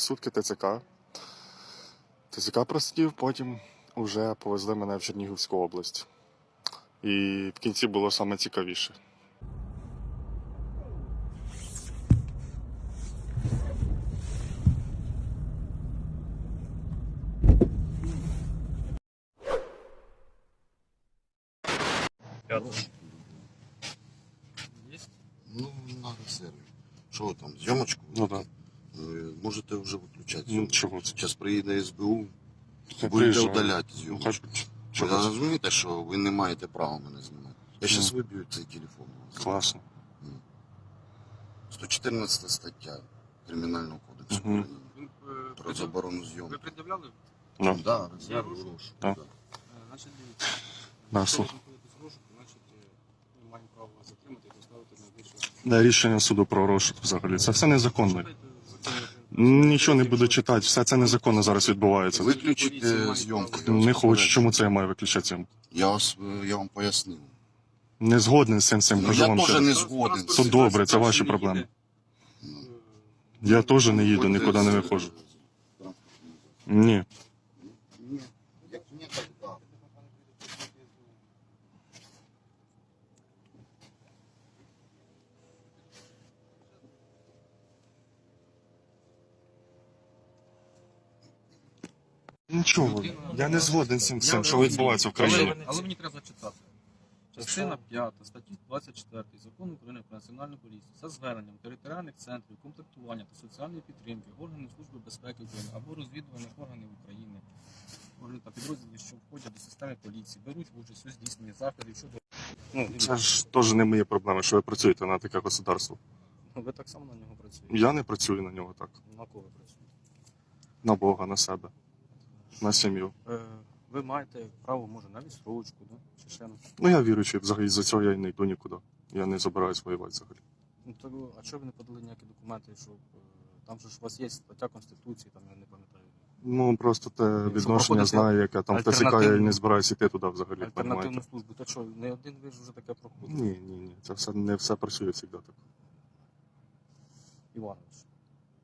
сутки ТЦК. ТЦК просидів, потім вже повезли мене в Чернігівську область. І в кінці було саме цікавіше. Ну, на сервер. Що ви там, зйомочку? Ну так. Е, Можете вже Ну, це? Зараз приїде СБУ, будете приїжджає. удаляти Ну, зйомку. Ви Чого? розумієте, що ви не маєте права мене знімати. Я зараз Ну. виб'ю цей телефон. у вас. Класно. 114 стаття Кримінального кодексу Мгм. України Він, е, про пред'яв- заборону Ви зйомки. пред'являли? Ну, Да. Так. Да. Е, Значить, дивіться. Да, Якщо ви слухай. знаходитесь в розшуку, значить, е, ми маємо право вас затримати і доставити на найближче. де рішення суду про розшук взагалі. Це все незаконно. Нічого не буду читати, все це незаконно зараз відбувається. Виключити зйомку. Не хочу, чому це я маю виключати зйомку? Я, вас, я вам пояснив. Не згоден з цим цим кажу кажу я вам теж не згоден. То добре, це ваші проблеми. Я теж не їду, нікуди не виходжу. Ні. Ні. Як ні, так да. Нічого. Я не згоден з цим всім, що відбувається в країні. Але, але мені треба зачитати. Частина 5 статті 24 закону України про національну поліцію за зверненням територіальних центрів комплектування та соціальної підтримки органів Служби безпеки України або розвідувальних органів України, органів та підрозділів, що входять до системи поліції, беруть участь у здійсненні заходів щодо. Ну, Це ж теж не мої проблеми, що ви працюєте на таке государство. ви так само на нього працюєте. Я не працюю на нього так. На кого ви працюєте? На Бога, на себе, на сім'ю. Е, ви маєте право, може, на відстрочку, да? чи ще на. Ну я віруючий, взагалі за цього я й не йду нікуди. Я не забираюсь воювати взагалі. Ну, то, а чого ви не подали ніякі документи, щоб е, там же ж у вас є стаття Конституції, там я не пам'ятаю. Ну просто те відношення проходити знаю, яке там в ТСК, я й альтернативну- не збираюся йти туди взагалі. Альтернативну Понимаєте? службу. Та що, не один ви ж вже таке проходите. Ні, ні, ні. Це все не все працює завжди так. Іванович.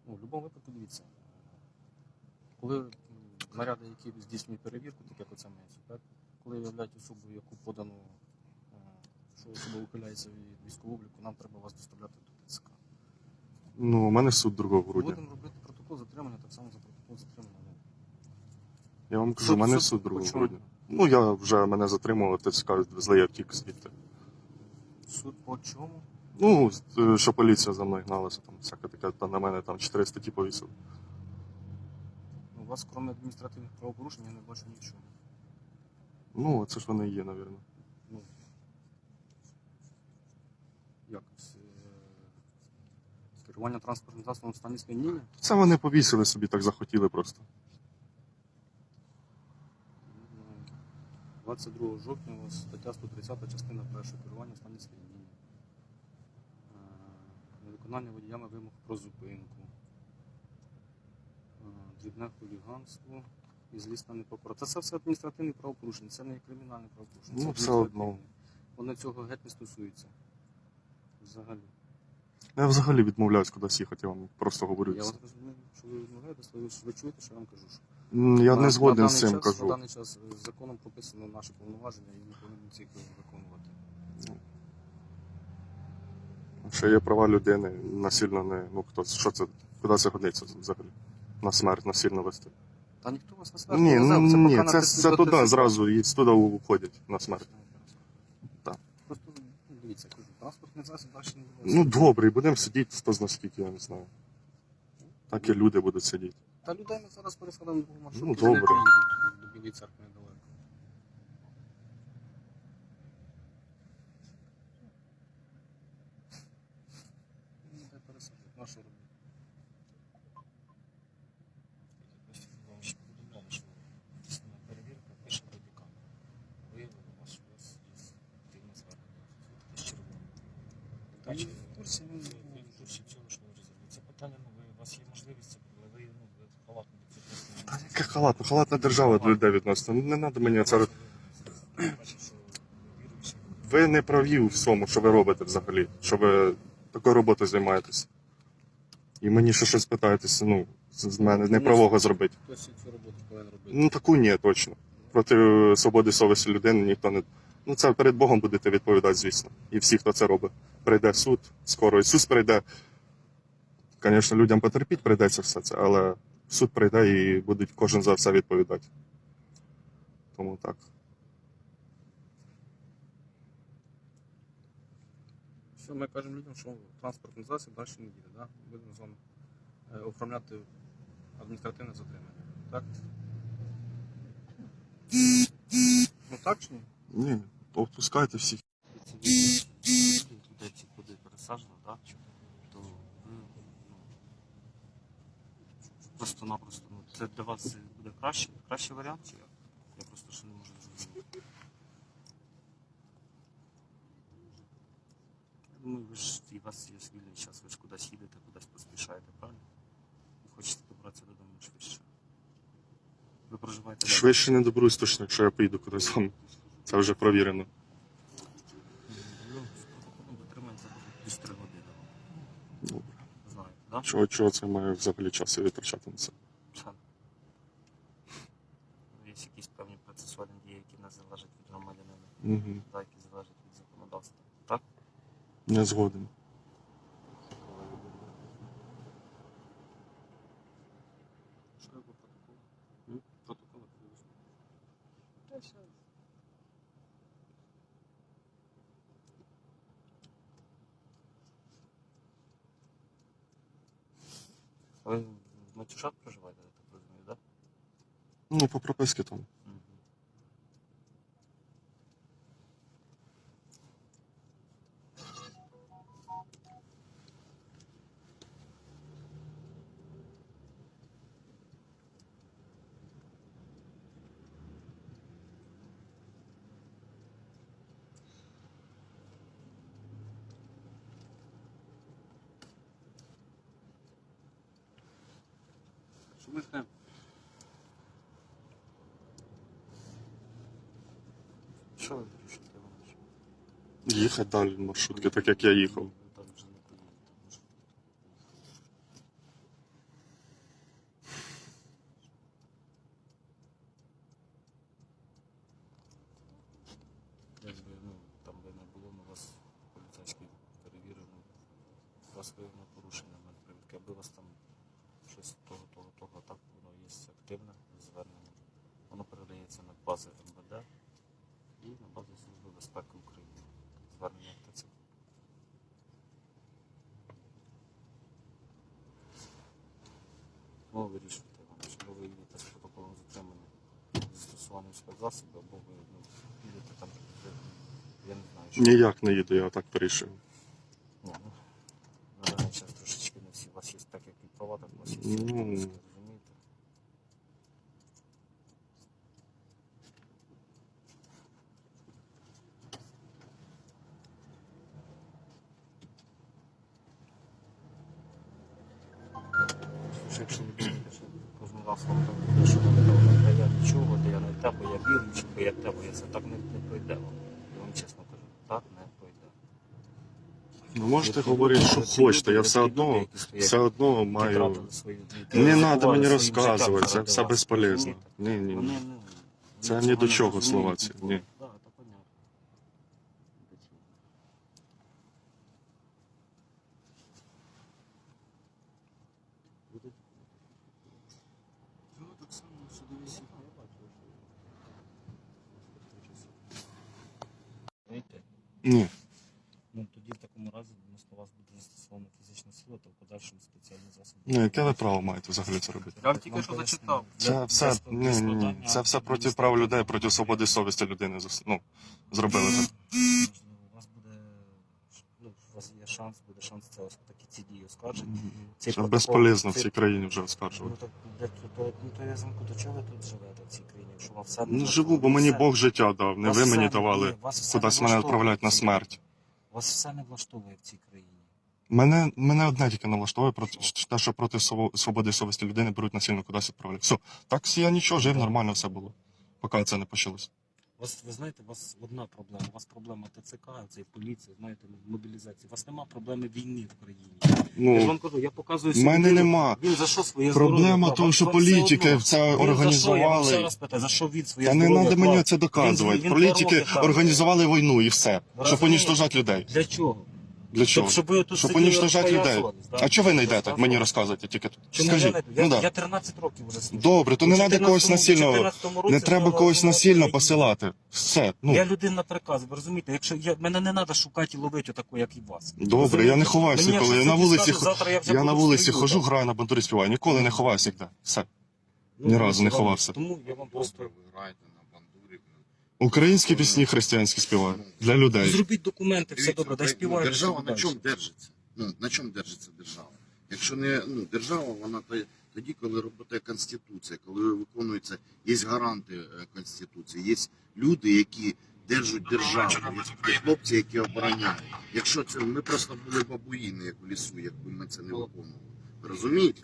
Ну, в будь-якому випадку дивіться. Коли наряди, які здійснюють перевірку, так як оце мається, так? коли виявляють особу, яку подано, е, що особа ухиляється від військового обліку, нам треба вас доставляти до ТЦК. Ну, у мене суд 2 грудня. Будемо робити протокол затримання, так само за протокол затримання. Я вам кажу, у мене суд суд 2 чому? грудня. Ну я вже мене затримували, ТСК відвезли, я втік звідти. Суд по чому? Ну, е, що поліція за мною гналася, там всяке таке, та на мене там 4 статті повісили. Ну, У вас, крім адміністративних правопорушень, я не бачу нічого. Ну, це ж вони і є, навірно. Ну, як? е, Керування транспортним засобом в стані сп'яніння? Це вони повісили собі, так захотіли просто. Ну, 22 жовтня у вас стаття 130 частина 1 керування в стані сп'яніння. Е, Невиконання водіями вимог про зупинку. Дрібне хуліганство і злісна непокора. Це все, все адміністративні правопорушення, це не кримінальне правопорушення. це Ну, все адміністративне. одно. Воно цього геть не стосується. Взагалі. Я взагалі відмовляюсь кудись їхати, я вам просто говорю. Я це. вас розумію, що ви відмовляєтесь, але ви ж ви чуєте, що я вам кажу. що М, Я не згоден з цим, час, кажу. На даний час е, законом прописано наші повноваження і ми повинні ці виконувати. Що є права людини, насильно не. Ну хто що це? Куди це годиться взагалі? На смерть насильно вести. Та ніхто вас на смерть Ні, не везе, це ні, поки це, це туди зразу, і туди уходять на смерть. Так. Просто ну, дивіться, кажу, транспортний засіб далі не вивозить. Ну добре, і будемо сидіти хто зна скільки, я не знаю. Так і люди будуть сидіти. Та людей ми зараз пересадимо в маршрутку. Ну, добре. До Білої церкви недалеко. Ну, дай пересадити. На що робити? повідомляли, що здійснена перевірка, пише БДК. Виявили вас, що у вас є активне звернення. З червоним. Та ні, в курсі, ну, Ви в курсі цього, що ви розумієте. Це питання, ну, ви, у вас є можливість, це, але ви, ну, ви халатно до цього Яка халатна, держава до людей відносно. Ну, Не треба мені це. Ви не праві у всьому, що ви робите взагалі, що ви такою роботою займаєтесь. І мені ще щось питаєтеся, ну, з з мене неправого зробити. Хтось цю роботу повинен робити. Ну таку ні, точно. Проти е, свободи совісті людини ніхто не. Ну це перед Богом будете відповідати, звісно. І всі, хто це робить. Прийде суд, скоро Ісус прийде. Звісно, людям потерпіть прийдеться все це, але суд прийде і будуть кожен за все відповідати. Тому так. Все, ми кажемо людям, що транспортний засіб далі не їде. Да? Будемо з вами е, оформляти адміністративне затримання. Так? Ну так чи ні? Ні, опускайте всіх. Туди пересаджено, так? То ви ну, просто-напросто, ну, це для вас буде краще, кращий варіант, чи як? Я просто ще не можу зрозуміти. Я думаю, ви ж і у вас є вільний час, ви ж кудись їдете, кудись поспішаєте, правильно? І хочете добратися додому швидше. Ви проживаєте? Швидше не доберусь точно, якщо я поїду кудись сам. Це вже провірено. Ну, з протоколом дотримується плюс 3 години. Добре. Знаєте, так? Чого, чого це має взагалі час витрачати на це? Це. Є якісь певні процесуальні дії, які не залежать від громадянина, Угу. та які залежать від законодавства. Так? Не згоден. Що? М? Протокол подивишся. А ви в Матюшат проживаєте, я так розумію, так? Ну, по прописці там. Угу. Що ви вирішуєте, Їхати далі маршрутки, так як я їхав. Ви там вже не поїдете. може. Якби, ну, там би не було, ну, вас поліцейський перевірив, ну, у вас виявлено порушення на привідки, аби у вас там щось того, того, того, так воно є активне звернення. Воно передається на бази МВД і на бази Служби безпеки України. Звернення в ТЦК. Ну, вирішувати вам, або ви їдете з протоколом затримання застосуванням спецзасобів, або ви ну, їдете там, я не знаю, що. Ніяк не їду, я так вирішив. Ні, ну, на даний зараз трошечки не всі. У вас є так, як і права, так у вас є Ну. всі обов'язки, розумієте? Слушай, Якщо ви думаєте, що кожен раз вам там буде, що вам там, де я нічого, де я не те, бо я віруючий, бо я те, бо я це так не, не пройде вам. Я вам чесно кажу, так не пройде. Ну, можете говорити, що хочете, я все одно, все одно маю. Не треба мені розказувати, це все безполезно. Ні, ні, ні. Це ні до чого слова ці, ні. Да, це понятно. До чого. Буде? Ну, так само судові сі- Знаєте, Ні. Ну тоді в такому разі відносно вас буде застосована фізична сила та в подальшому спеціальні засоби. Ну, яке ви право маєте взагалі це робити? Я вам тільки що зачитав. Це все, ні, ні, ні. Це все проти прав людей, проти свободи совісті людини. зас- Ну, зробили так. Можливо, у вас буде ну, у вас є шанс, буде шанс це ось такі ці дії оскаржити. Це протокол- безполезно в цей- цій країні вже Ну оскаржувати. так де то, то, ну, то я замку, до чого ви тут живете в цій вам все Ну, живу, бо мені Бог життя дав, не вас ви все мені не- давали. ні, вас все кудись не мене влаштовує відправляють в на цій смерть. Вас все не влаштовує в цій країні. Мене, мене одне тільки налаштовує проти те, що проти свободи свободи совісті людини беруть насильно кудись відправляють. Все, так я нічого, жив, нормально все було. Поки це не почалось. Вас, ви знаєте, у вас одна проблема. У вас проблема ТЦК, це поліція, знаєте, мобілізації. У вас нема проблеми війни в країні. я ж Ну, вам кажу, я показую в мене людину. нема. Він за що своє Проблема того, що політики це Він за що, я вам ще організували. раз питаю, за що він своє Та не здоров'я треба мені це доказувати. Він- він Політики організували війну і все. Щоб розумієте? уніштожати людей. Для чого? Для чого? Щоб, ви тут Щоб сиділи, уніштожати людей. да? А чого ви не йдете? Розказували. Мені розказуєте тільки тут. Чому я Скажіть. не йду? Я, Ну да. я 13 років вже служу. Добре, то У не треба 14-му когось насильно. 14-му році Не треба когось насильно посилати. Все. Ну Я людина приказ, ви розумієте? Якщо я мене не треба шукати і ловити отаку, як і вас. добре, я не ховаюся Мені ніколи. Я якщо на сьогодні вулиці скажуть, завтра я вже я на буду вулиці стрілю, хожу, так. граю на бандурі співаю. Ніколи не ховався ніде. Все. Ну, ні разу не тому- ховався. Тому я вам просто Просто. Українські пісні християнські співаю для людей. зробіть документи, все Дивіться, добре, дай ну, співаю. Держава на чому держиться? Ну, на чому держиться держава? Якщо не ну, держава, вона то- тоді, коли робота Конституція, коли виконується, є гаранти е, Конституції, є люди, які держать державу, є хлопці, які обороняють. Якщо це ми просто були бабуїни, як в лісу, якби ми це не виконували. Ви розумієте?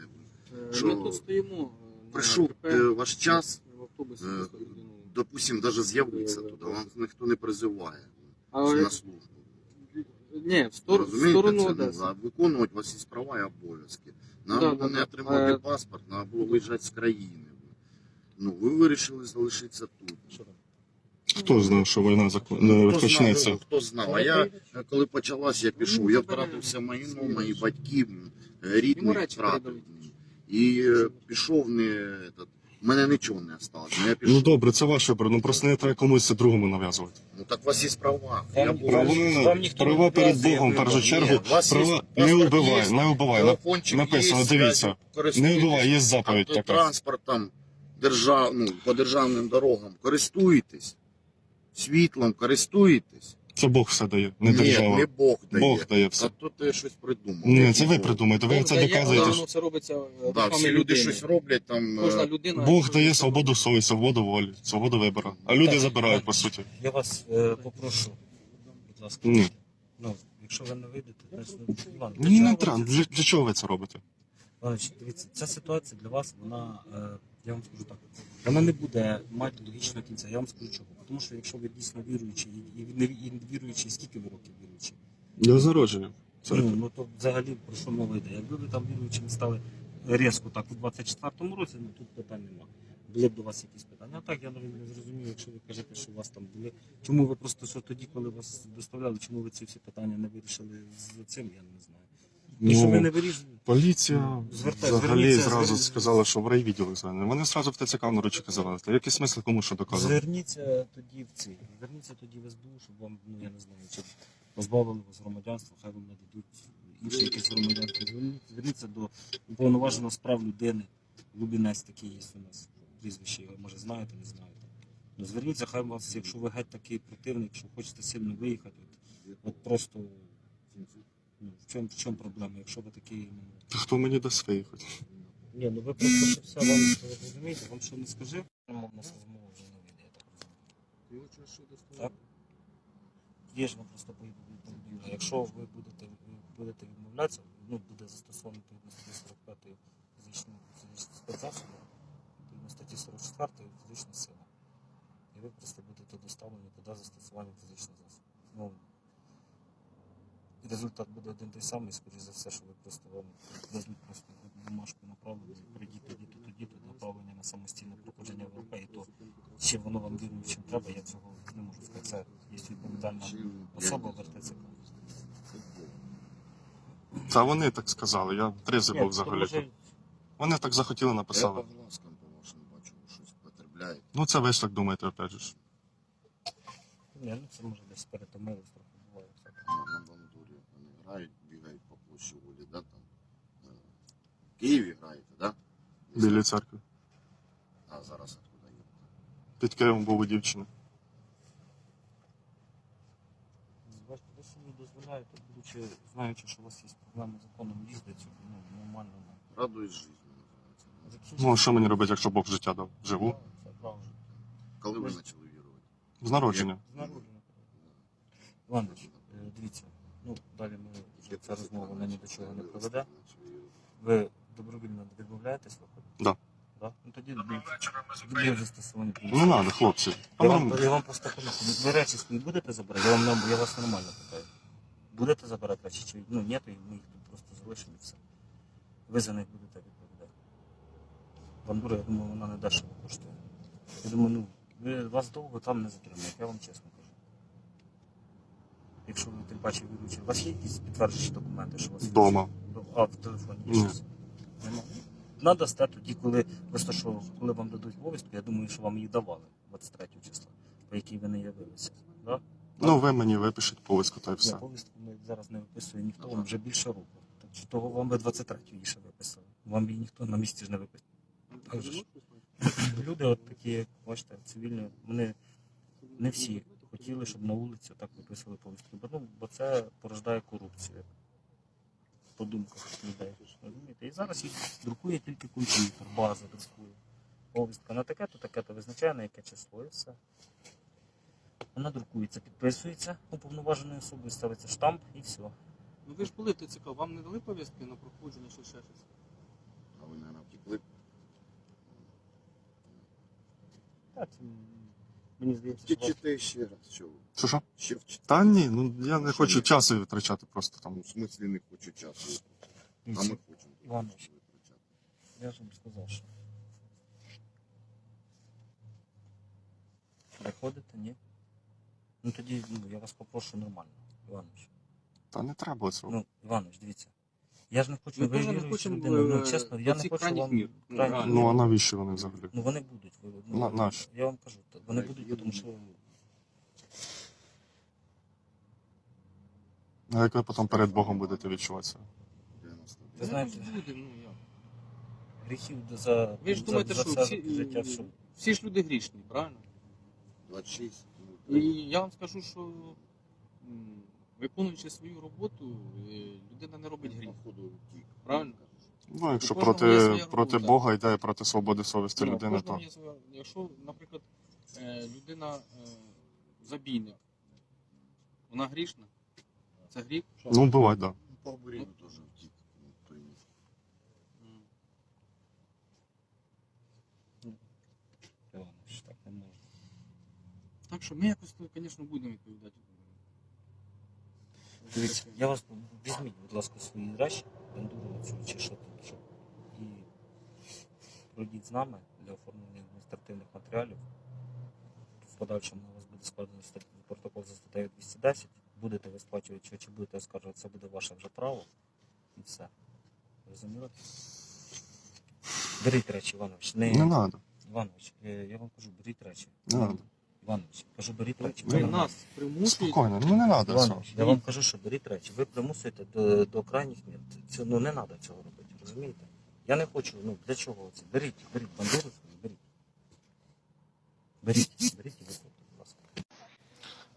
Що Ми тут стоїмо. е, на Прийшов КП, е, ваш час, в автобусі е, просто людину. Допустим, навіть з'явитися туди, вам ніхто не призиває Але на службу. ні, в, стор... в розумієте, сторону це, ну, Одеси. а виконувати у вас є права і обов'язки. Нам Да, було да, не да. отримати Е, паспорт, треба було виїжджати з країни. Ну, ви вирішили залишитися тут. Хто знав, що війна закон... Ну, е, хто почнеться? хто знав. А я, е, коли почалась, я пішов, я втратив все майно, мої батьки, м, Йому рідних речі втратив. передали. І е, пішов не... этот, мене нічого не осталось. Ну, я пішов. Ну добре, це ваше вибір. Ну просто не треба комусь це другому нав'язувати. Ну, так у вас є права. Вам- Я був- вам ніхто не права перед Богом, в першу Ні, чергу. у вас є Права не паспорт, вбивай, не вбивай. Телефончик Написано, є, дивіться. Не користуйтесь. вбивай, є заповідь така. Автотранспортом держав, ну, по державним дорогам користуєтесь, світлом користуєтесь. Це Бог все дає, не Ні, держава. не Бог дає. Бог дає А все. то ти щось придумав. Ні, це ви придумаєте, ви Бог це дає, доказуєте. але воно це робиться е, Да, руками всі люди людини. щось роблять там. е, Кожна людина. Бог дає свободу совісті, свободу волі, свободу вибору. А люди Так, забирають, так. по суті. Я вас е, попрошу, будь ласка. Ні. Ну, якщо ви не вийдете, ну, ладно. Ні, не Для треба. Для, для чого ви це робите? Іванович, дивіться, ця ситуація для вас, вона, е, я вам скажу так, вона не буде мати логічного кінця. Я вам скажу чого. Тому що якщо ви дійсно віруючі і, і, не- і віруючі, скільки ви років віруючі? Для зародження. Ну, ну то взагалі про що мова йде? Якби ви там віруючими стали різко так у 24-му році, ну тут питань нема. Були б до вас якісь питання. А так я навіть не зрозумів, якщо ви кажете, що у вас там були. Чому ви просто що тоді, коли вас доставляли, чому ви ці всі питання не вирішили з цим, я не знаю. І що не Ну, вирішили? поліція Звертай- взагалі зверніться, зразу сказала, що в райвідділок звонили. Вони зразу в ТЦК на ручки завели. Та який смисл кому що доказувати? Зверніться тоді в ці. Зверніться тоді в СБУ, щоб вам, ну я не знаю, чи позбавили вас громадянства, хай вам нададуть інше якесь громадянство. Зверніться, зверніться до уповноваженого з прав людини. Лубінець такий є у нас. Прізвище його, може знаєте, не знаєте. Ну, зверніться, хай вас, якщо ви геть такий противник, якщо хочете сильно виїхати, от, от просто ну, в чому в чому проблема, якщо ви такий. Ну, Та хто мені дасть виїхати? ні, ну ви просто що все вам ви розумієте, вам що не скажи, у нас розмова вже не вийде, я так розумію. Так? Є ж вам просто повідомлення. Якщо ви будете, будете відмовлятися, ну, буде застосовано відповідно статті 45 фізичні фізичні спецзасоби, відповідно статті 44 фізична сила. І ви просто будете доставлені туди застосування фізичних засобів. Ну, і результат буде один той самий, скоріш за все, що ви просто вам дадуть просто бумажку направлення, прийдіть тоді-то, тоді-то, направлення на самостійне проходження ВЛП, і то чи воно вам віруючим треба, я цього не можу сказати. Це є відповідальна особа в РТЦК. Та вони так сказали, я трезвий був взагалі. Вони так захотіли, написали. бачу, щось. Ну це ви ж так думаєте, опять же. ні, ну це може десь перетомилось Києві граєте, да? Біля церкви. А зараз откуда є? Під Києвом був у дівчини. Бачите, ви собі дозволяєте, будучи, знаючи, що у вас є проблеми з законом їздити, ну, нормально. ну, Радуюсь життю називається. Ну а що мені робити, якщо Бог життя дав? Живу. Це правда. Коли ви почали вірувати? З народження. З народження. Іванович, е, дивіться, ну далі ми вже ця розмова ні до чого не приведе. Ви добровільно відмовляєтесь виходити? Да. Да? Ну тоді тоді вже стосування Ну треба, хлопці. Я вам, я вам просто поясню. Ви- Ви речі свої будете забирати? Я, вам, я вас нормально питаю. Будете забирати речі чи ну, ні, то ми їх тут просто залишимо і все. Ви за них будете відповідати. Бандура, я думаю, вона не дешево коштує. Я думаю, ну, ви, вас довго там не затримають, я вам чесно кажу. Якщо ви тим паче віручі, у вас є якісь підтверджуючі документи, що у вас є? Вдома. А, в телефоні є щось? Нема. Надасте тоді, коли просто що коли вам дадуть повістку, я думаю, що вам її давали 23 числа, по якій ви не явилися. Да? ну ви мені випишіть повістку та й Я все. повістку ми зараз не виписує ніхто, вам вже більше року. Так що того вам би 23 її ще виписали. Вам її ніхто на місці ж не виписав. А вже ж. Люди от такі, як бачите, цивільні, вони не всі хотіли, щоб на вулиці так виписували повістки. Бо, ну, бо це порождає корупцію. По думках людей. Розумієте? І зараз їх друкує тільки комп'ютер, база друкує. Повістка на таке-то, таке-то визначає, на яке число і все. Вона друкується, підписується уповноваженою особою, ставиться штамп і все. Ну ви ж були в ТЦК, вам не дали повістки на проходження чи ще щось? А ви, мабуть, втекли. Так, мені здається, що вас- ще раз, що ви? Що що? Ще вчите. Та ні, ну я не Що хочу ні? часу витрачати просто Ну, в смислі не хочу часу. А ми хочемо. Іванович. часу витрачати. Я ж вам сказав, що. Приходите, ні? Ну тоді ну, я вас попрошу нормально, Іванович. Та не треба цього. Ну, Іванович, дивіться. Я ж не хочу, Ми ви теж не віруюча хочемо, людина. Ну, е, чесно, я не оцих хочу крайніх вам мір. Ну, крайніх реально. Ну а навіщо вони взагалі? Ну вони будуть. Ви, ну, На- наші. Я вам кажу, та вони будуть, тому що А як ви потім перед Богом будете відчуватися? 99. Ви знаєте- Ну, люди, ну, гріхів за, Ви ж за, думаєте, за що це всі, життя що. всі ж люди грішні, правильно? 26. ну, І я вам скажу, що м, виконуючи свою роботу, е, людина не робить гріх. Правильно? Ну, якщо проти, проти. Бога йде і проти свободи совісті Ну, людини, то своя- Якщо, наприклад, е, людина е, забійник, вона грішна, це гріх. ну буває, так. Да. Ну, По обрію теж втік. Ну. Так що ми якось, звісно, будемо відповідати. Дивіться, я вас візьміть, будь ласка, свої речі, бандуру цю чи що там, що. І пройдіть з нами для оформлення адміністративних матеріалів. В подальшому на вас буде складено протокол за статтею 210. Будете ви сплачувати чи, чи будете оскаржувати, це буде ваше вже право. І все. Розуміли? Беріть речі, Іванович. Не, Не треба. Іванович, е, я вам кажу, беріть речі. Не треба. Іванович, кажу, беріть речі. Ви нас примушуєте. Спокійно, ну не треба цього. Іванович, я вам кажу, що беріть речі. Ви примусуєте до, до крайніх мір. Це ну не треба цього робити, розумієте? Я не хочу, ну для чого це? Беріть, беріть бандуру свою, беріть. Беріть, беріть і виходьте, будь ласка.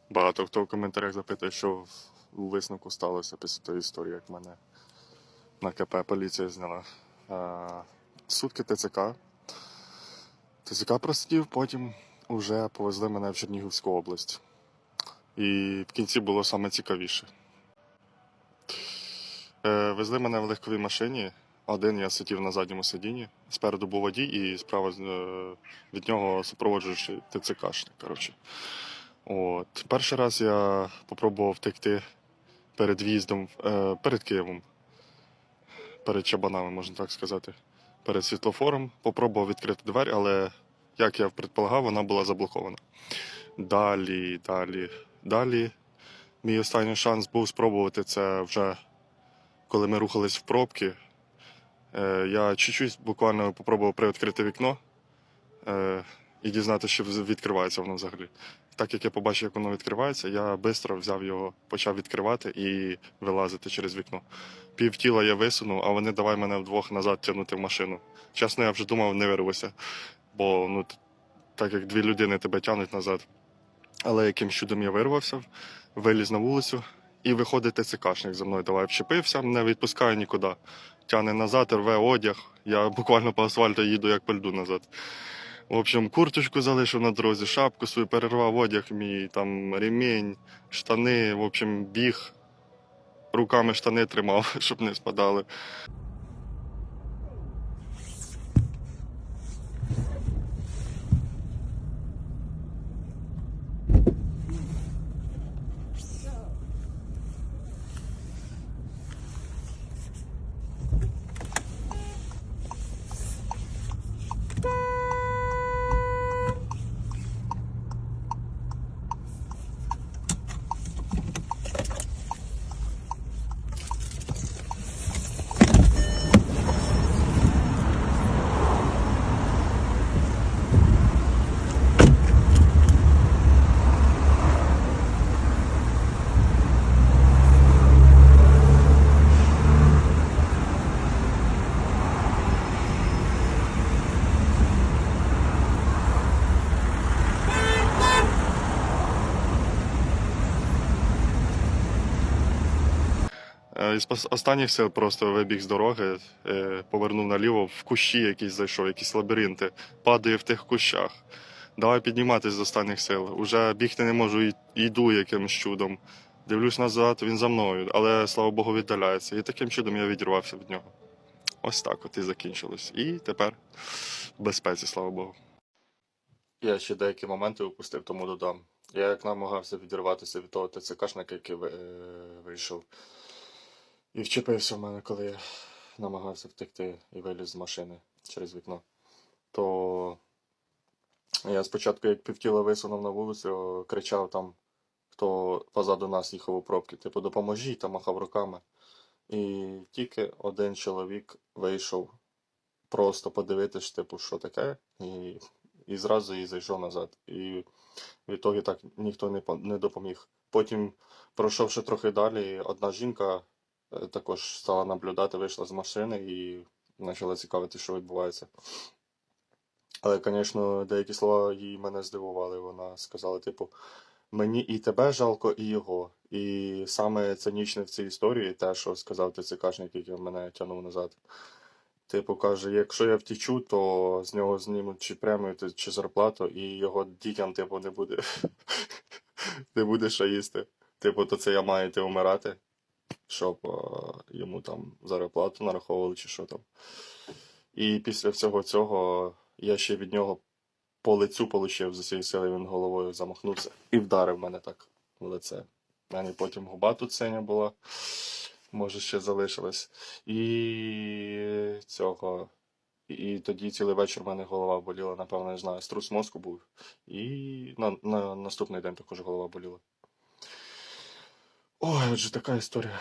Багато хто в коментарях запитує, що в- у висновку сталося після тої історії, як мене на КП поліція зняла. А, сутки ТЦК. ТЦК простів, потім вже повезли мене в Чернігівську область. І в кінці було саме цікавіше. Е, везли мене в легковій машині. Один я сидів на задньому сидінні. Спереду був водій, і справа е, від нього супроводжуючий ТЦКшник. Перший раз я спробував втекти перед в'їздом, е, перед Києвом, перед Чабанами, можна так сказати, перед світлофором. Попробував відкрити двері, але, як я предполагав, вона була заблокована. Далі, далі, далі. Мій останній шанс був спробувати це вже коли ми рухались в пробки. Е, я чуть-чуть буквально попробував привідкрити вікно е, і дізнатися, що відкривається воно взагалі. Так як я побачив, як воно відкривається, я швидко взяв його, почав відкривати і вилазити через вікно. Пів тіла я висунув, а вони давай мене вдвох назад тягнути в машину. Чесно, я вже думав, не вирвуся. Бо ну, так як дві людини тебе тягнуть назад. Але яким чудом я вирвався, виліз на вулицю і виходить ТЦКшник за мною. Давай вчепився, не відпускає нікуди. Тягне назад, рве одяг. Я буквально по асфальту їду, як по льду назад. В общем, курточку залишив на дорозі, шапку свою перервав одяг мій, там ремінь, штани, в общем, біг. Руками штани тримав, щоб не спадали. Із останніх сил просто вибіг з дороги, е, повернув наліво, в кущі якісь зайшов, якісь лабіринти, падає в тих кущах. Давай підніматись з останніх сил. Уже бігти не можу, йду якимось чудом. Дивлюсь назад, він за мною, але слава Богу, віддаляється. І таким чудом я відірвався від нього. Ось так от і закінчилось. І тепер в безпеці, слава Богу. Я ще деякі моменти упустив, тому додам. Я як намагався відірватися від того ТЦКшника, який е, вийшов і вчепився в мене, коли я намагався втекти і виліз з машини через вікно. То я спочатку, як півтіла висунув на вулицю, кричав там, хто позаду нас їхав у пробки, типу, допоможіть, там махав руками. І тільки один чоловік вийшов просто подивитись, типу, що таке, і, і зразу і зайшов назад. І в ітогі так ніхто не, не допоміг. Потім, пройшовши трохи далі, одна жінка також стала наблюдати, вийшла з машини і почала цікавити, що відбувається. Але, звісно, деякі слова її мене здивували. Вона сказала, типу, мені і тебе жалко, і його. І саме цинічне в цій історії те, що сказав ТЦКшник, який мене тягнув назад. Типу, каже, якщо я втічу, то з нього знімуть чи премію, чи зарплату, і його дітям, типу, не буде. не буде що їсти. Типу, то це я маю йти вмирати, щоб е, йому там зарплату нараховували чи що там. І після всього цього я ще від нього по лицю получив з усієї сили, він головою замахнувся і вдарив мене так в лице. У мене потім губа тут синя була, може ще залишилась. І цього. І тоді цілий вечір в мене голова боліла, напевно, не знаю, струс мозку був. І на, на наступний день також голова боліла. Ой, отже, така історія.